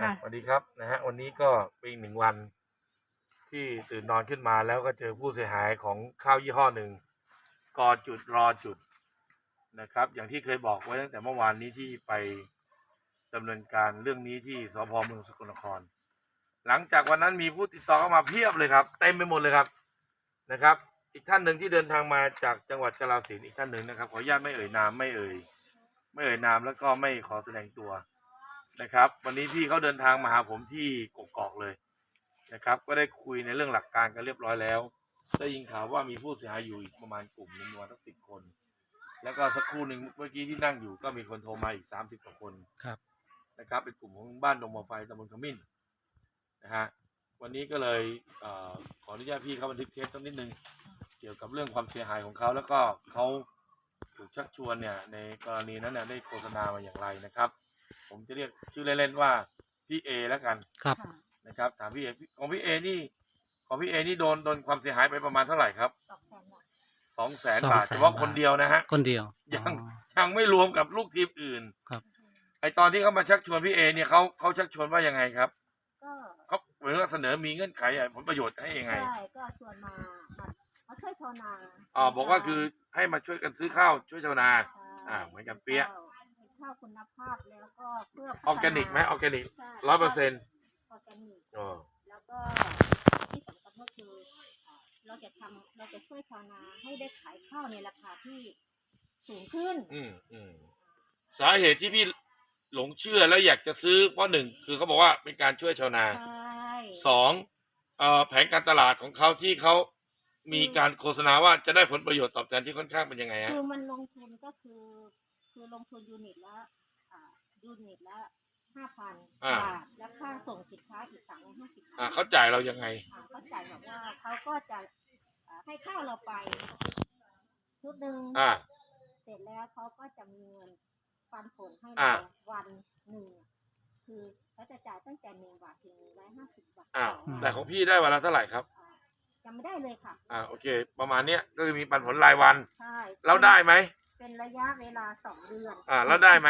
ค่ะสวัสดีครับนะฮะวันนี้ก็เป็นอีกหนึ่งวันที่ตื่นนอนขึ้นมาแล้วก็เจอผู้เสียหายของข้าวยี่ห้อหนึ่งกอจุดรอจุดนะครับ อย่างที่เคยบอกไว้ตั้งแต่เมื่อวานนี้ที่ไปดำเนินการเรื่องนี้ที่สพเมืองสกลนคร หลังจากวันนั้นมีผู้ติดต่อเข้ามาเพียบเลยครับเต็มไปหมดเลยครับนะครับ อีกท่านหนึ่งที่เดินทางมาจากจังหวัดกาฬสินธุ์อีกท่านหนึ่งนะครับ ขออนุญาตไม่เอ่ยนามไม่เอ่ยไม่เอ่ยนามแล้วก็ไม่ขอแสดงตัว นะครับ วันนี้พี่เขาเดินทางมาหาผมที่กกอกเลยนะครับ ก็ได้คุยในเรื่องหลักการกันเรียบร้อยแล้ว ได้ยินข่าวว่ามีผู้เสียหายอยู่อีกประมาณกลุ่มหนึงประมาณสักสิบคน แล้วก็สักครู่หนึ่งเมื่อกี้ที่นั่งอยู่ก็มีคนโทรมาอีกสามสิบกว่าคนครับ นะครับ เป็นกลุ่มของบ้านดงมะไฟตำบลขมิ้นนะฮะวันนี้ก็เลยเอ่อขออนุญาตพี่เขาบันทึกเทปสักนิดนึงเกี่ยวกับเรื่องความเสียหายของเขาแล้วก็เขาถูกชักชวนเนี่ยในกรณีนั้นเนี่ยได้โฆษณามาอย่างไรนะครับ ผมจะเรียกชื่อเล่นๆว่าพี่เอแล้วกันครับ ค่ะนะครับ ถามพี่เอของพี่เอนี่ของพี่เอนี่โดนโดนความเสียหายไปประมาณเท่าไหร่ครับสองแสนบาทสองแสนบาท200,000เฉพาะคนเดียวนะฮะ คนเดียวยัง อ๋อ ยังไม่รวมกับลูกทีมอื่นครับ ไอตอนที่เขามาชักชวนพี่เอเนี่ยเขาเขาชักชวนว่ายังไงครับก็เขาเหมือนกับเสนอมีเงื่อนไขอะไรผลประโยชน์ให้ยังไงใช่ก็ชวนมามามาช่วยชาวนาอ๋อบอกว่าคือให้มาช่วยกันซื้อข้าวช่วยชาวนาใช่อ่าเหมือนกันเปี้ยเป็น ข้าวคุณภาพแล้วก็เพื่อออร์แกนิกไหมออร์แกนิกใช่ร้อยเปอร์เซ็นต์ออร์แกนิกอ๋อแล้วก็ที่สำคัญก็คืออ่าเราจะทำเราจะช่วยชาวนาให้ได้ขายข้าวในราคาที่สูงขึ้น อืมอืมสาเหตุที่พี่หลงเชื่อแล้วอยากจะซื้อเพราะหนึ่งคือเขาบอกว่าเป็นการช่วยชาวนาใช่สองเอ่อแผนการตลาดของเขาที่เขามีการโฆษณาว่าจะได้ผลประโยชน์ตอบแทนที่ค่อนข้างเป็นยังไงฮะคือมันลงทุนก็คือ คือลงทุนยูนิตละอ่ายูนิตละห้าพันอ่า บาทแล้วค่าส่งสินค้าอีกสามร้อยห้าสิบอ่าบาทเขาจ่ายเรายังไงอ่าก็จ่ายแบบว่าเขาก็จะอ่าให้ข้าวเราไป ชุดหนึ่งอ่า เสร็จแล้วเขาก็จะมีเงินปันผลให้อ่า เราวันหนึ่งคือเขาจะจ่ายตั้งแต่หนึ่งบาทถึงหนึ่งร้อยห้าสิบบาทอ่าต่อแต่ของพี่ได้วันละเท่าไหร่ครับ อ่าจำไม่ได้เลยค่ะ อ่าโอเค ประมาณเนี้ยก็คือมีปันผลรายวัน ใช่เราได้ไหม เป็นระยะเวลาสองเดือนอ่าแล้วได้ไหม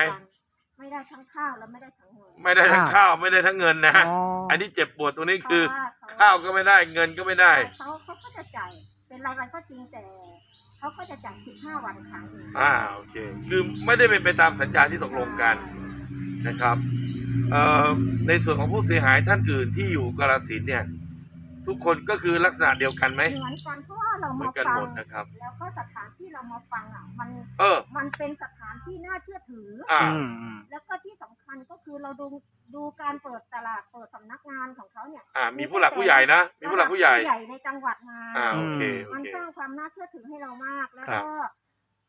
ไม่ได้ทั้งข้าวแล้วไม่ได้ทั้งเงินไม่ได้ทั้งอ่าข้าวไม่ได้ทั้งเงินนะ อ๋ออันนี้เจ็บปวดตรงนี้คือ เพระเขข้าวก็ไม่ได้เงินก็ไม่ได้ เขาเขาก็จะจ่ายเป็นรายวันก็จริงแต่เขาก็จะจ่ายสิบห้าวันครั้งหนึ่งอ่าโอเค คือไม่ได้เป็นไปตามสัญญาที่ตกลงกันนะครับเอ่อในส่วนของผู้เสียหายท่านอื่นที่อยู่กาฬสินธุ์เนี่ย ทุกคนก็คือลักษณะเดียวกันไหมเหมือนกันเพราะว่าเราเหมืมาอนกันฟัหมงดนะครับ แล้วก็สถานที่เรามาฟังอะมันเออ มันเป็นสถานที่น่าเชื่อถือออ่า อืมอืมแล้วก็ที่สำคัญก็คือเราดูดูการเปิดตลาดเปิดสำนักงานของเขาเนี่ยอ่า มีผู้หลักผู้ใหญ่นะ มีผู้หลักผู้ใหญ่ ใหญ่ในจังหวัดมา อ่า โอเค โอมันเค สร้างความน่าเชื่อถือให้เรามาก แล้วครับก็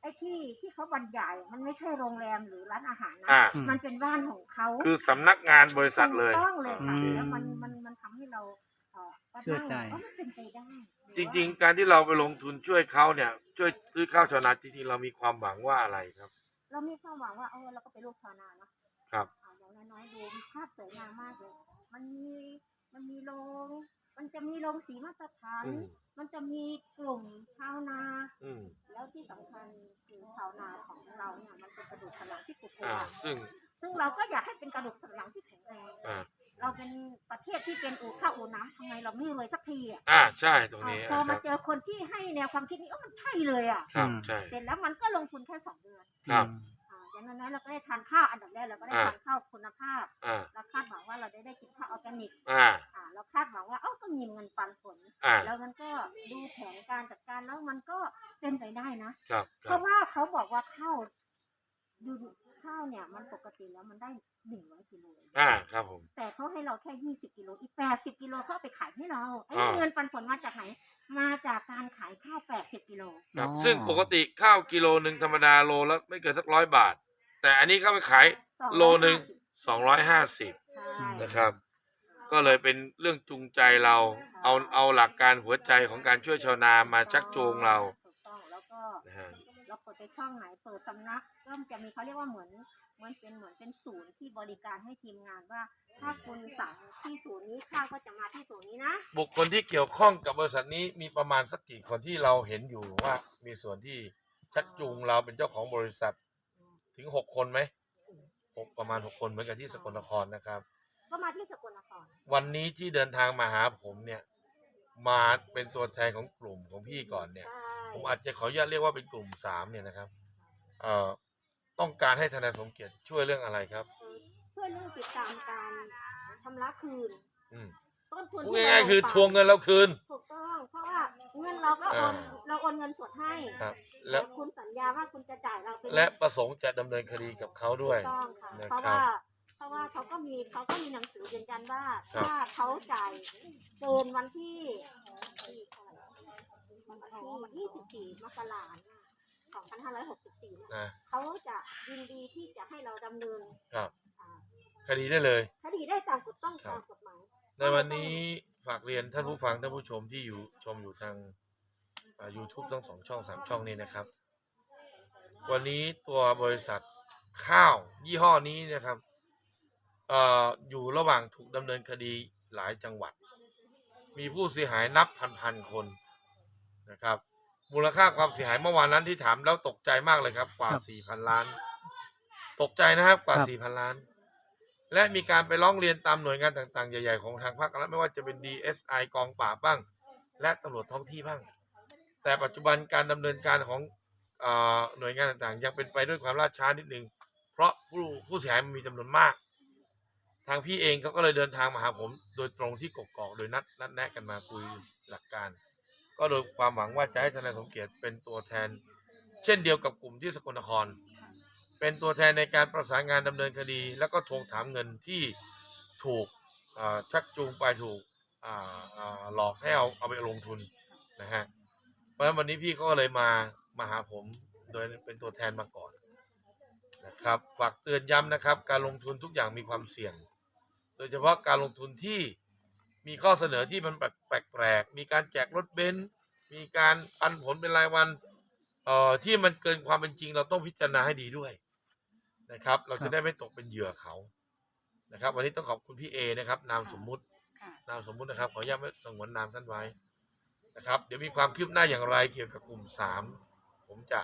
ไอ้ที่ที่เขาบรรยายมันไม่ใช่โรงแรมหรือร้านอาหารนะอ่า มันเป็นบ้านของเขาคือสำนักงานบริษัทเลย ถูกต้องเลยค่ะโอเคแล้วมันมันมันทำให้เรา เอ่อก็เชื่อใจนั่งเมันเป็นไปได้จริง ๆ การที่เราไปลงทุนช่วยเขาเนี่ย ช่วยซื้อข้าวชาวนาจริงๆเรามีความหวังว่าอะไรครับ ๆเรามีความหวังว่าเออเราก็เป็นลูกชาวนาเนาะครับ อ่าอย่างน้อยๆดูมีภาพสวยงามมากเลย มันมีมันมีโรงมันจะมีโรงสีมาตรฐาน อืมมันจะมีกลุ่มชาวนา อืมแล้วที่สำคัญคือชาวนาของเราเนี่ยมันเป็นกระดูกสันหลังที่ปลูกอ่าตัวซึ่งซึ่งเราก็อยากให้เป็นกระดูกสันหลังที่แข็งแรง อ่า เราเป็นประเทศที่เป็นอู่ข้าวอู่น้ำทำไมเราไม่รวยสักทีอะอ่าใช่ตรงนี้พอนะคมารับเจอคนที่ให้แนวความคิดนี้เออมันใช่เลยอะครับอืมใช่เสร็จแล้วมันก็ลงทุนแค่สองเดือนครับอ่าอย่างนั้นๆเราก็ได้ทานข้าวอันดับแรกเราก็ได้อ่าทานข้าวคุณภาพอ่าเราคาดหวังว่าเราได้ได้กินข้าวออร์แกนิกอ่าอ่าเราคาดหวังว่าเอ้าก็มีเงินปันผลอ่าแล้วมันก็ดูแผนการจัดการแล้วมันก็เป็นไปได้นะครับเพครับราะว่าเขาบอกว่าข้าวดู ข้าวเนี่ยมันปกติแล้วมันได้หนึ่งร้อยกิโลอ่าครับผม แต่เขาให้เราแค่ยี่สิบกิโลอีกแปดสิบกิโลเขาเอาไปขายให้เราไอ้อ่า เงินปันผลมาจากไหน มาจากการขายข้าวแปดสิบกิโลครับ อ๋อ ซึ่งปกติข้าวกิโลหนึ่งธรรมดาโลละไม่เกินสักร้อยบาท แต่อันนี้เข้าไปขายโลหนึ่ง สองร้อยห้าสิบใช่นะครับ ก็เลยเป็นเรื่องจูงใจเรา เอาเอาหลักการหัวใจของการช่วยชาวนามาชักจูงเรา ดไปช่องไหนเปิดสำนักก็จะมีเขาเรียกว่าเหมือนเหมือนเป็นเหมือนเป็นศูนย์ที่บริการให้ทีมงานว่า ถ้าคุณสั่งที่ศูนย์นี้ข้าวก็จะมาที่ศูนย์นี้นะบุคคลที่เกี่ยวข้องกับบริษัทนี้มีประมาณสักกี่คนที่เราเห็นอยู่ว่า มีส่วนที่ชักจูงเราเป็นเจ้าของบริษัท ถึงหกคนไหมหกประมาณหกคนเหมือนกับที่สกลนครนะครับ ก็มาที่สกลนครวันนี้ที่เดินทางมาหาผมเนี่ย มาเป็นตัวแทนของกลุ่มของพี่ก่อนเนี่ยใช่ผมอาจจะขออนุญาตเรียกว่าเป็นกลุ่มสามเนี่ยนะครับ เอ่อต้องการให้ทนายสมเกียรติช่วยเรื่องอะไรครับ เพื่อเรื่องติดตามการชำระคืน อืมต้นทุนพูดที่ง่ายๆคือทวงเงินเราคืน ถูกต้องเพราะว่าเงินเราก็โอนอ่าเราโอนเงินสดให้ครับ แล้วคุณสัญญาว่าคุณจะจ่ายเราเป็นและประสงค์จะดำเนินคดีกับเขาด้วย ถูกต้องค่ะ นะเพราะครับว่า เพราะว่าเขาก็มีเขาก็มีหนังสือยืนยันว่า ครับ ถ้าเขาจ่ายเกินวันที่วันที่ 24 มกราคม2564เนี่ยนะเขาจะยินดีที่จะให้เราดำเนินครับอ่าคดีได้เลย คดีได้ตามกฎต้องครับ ตามกฎหมาย ในวันนี้ฝากเรียนท่านผู้ฟังท่านผู้ชมที่อยู่ชมอยู่ทางอ่า YouTube ทั้งสองช่องสามช่องนี้นะครับ วันนี้ตัวบริษัทข้าวยี่ห้อนี้นะครับเอ่ออยู่ระหว่างถูกดำเนินคดีหลายจังหวัด มีผู้เสียหายนับพันๆคนนะครับ มูลค่าความเสียหายเมื่อวานนั้นที่ถามแล้วตกใจมากเลยครับ กว่าครับ4,000ล้าน ตกใจนะครับกว่าครับ4,000ล้าน และมีการไปร้องเรียนตามหน่วยงานต่างๆ ใหญ่ ๆ ของทางภาครัฐไม่ว่าจะเป็น DSI กองปราบบ้าง และตำรวจท้องที่บ้าง แต่ปัจจุบันการดำเนินการของเอ่อหน่วยงานต่างๆ ยังเป็นไปด้วยความล่าช้านิดนึง เพราะผู้ผู้เสียหายมันมีจำนวนมาก ทางพี่เองเขาก็เลยเดินทางมาหาผม โดยตรงที่กกอกโดยนัดนัดแนะกันมาคุยหลักการ ก็โดยความหวังว่าจะให้ทนายสมเกียรติเป็นตัวแทน เช่นเดียวกับกลุ่มที่สกลนคร เป็นตัวแทนในการประสานงานดำเนินคดี แล้วก็ทวงถามเงินที่ถูกชักจูงไปถูกหลอกให้เอาเอาไปลงทุนนะฮะเพราะฉะนั้นวันนี้พี่ก็เลยมามาหาผมโดยเป็นตัวแทนมาก่อนนะครับฝากเตือนย้ำนะครับ การลงทุนทุกอย่างมีความเสี่ยง โดยเฉพาะการลงทุนที่มีข้อเสนอที่มันแปลกๆมีการแจกรถเบนซ์มีการปันผลเป็นรายวันเอ่อที่มันเกินความเป็นจริง เราต้องพิจารณาให้ดีด้วยนะครับ เราครัจะบได้ไม่ตกเป็นเหยื่อเขานะครับ วันนี้ต้องขอบคุณพี่เอนะครับ นามสมมุติ ค่ะ นามสมมุตินะครับ ขออนุญาตไม่สงวนนามท่านไว้นะครับ เดี๋ยวมีความคืบหน้าอย่างไรเกี่ยวกับกลุ่มสามผมจะ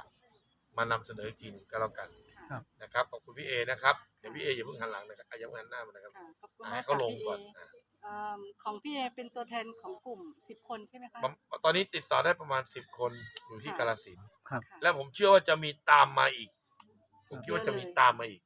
มานำเสนออีกทีหนึงก็แล้วกัน ครับ นะครับขอบคุณพี่เอนะครับเดี๋ยวพี่เออย่าเพิ่งหันหลังนะครับอะอย่าเพิ่งหันหน้ามานะครับค่ะขอบคุณอะมาให้กเขาค่ะลงพี่ก่อนเออะเอิ่มของพี่เอเป็นตัวแทนของกลุ่มสิบคนใช่ไหมคะผมตอนนี้ติดต่อได้ประมาณสิบคนอยู่ที่ค่ะกาลสินธุ์ครับค่ะ และผมเชื่อว่าจะมีตามมาอีก ผมคิดว่าจะมีตามมาอีก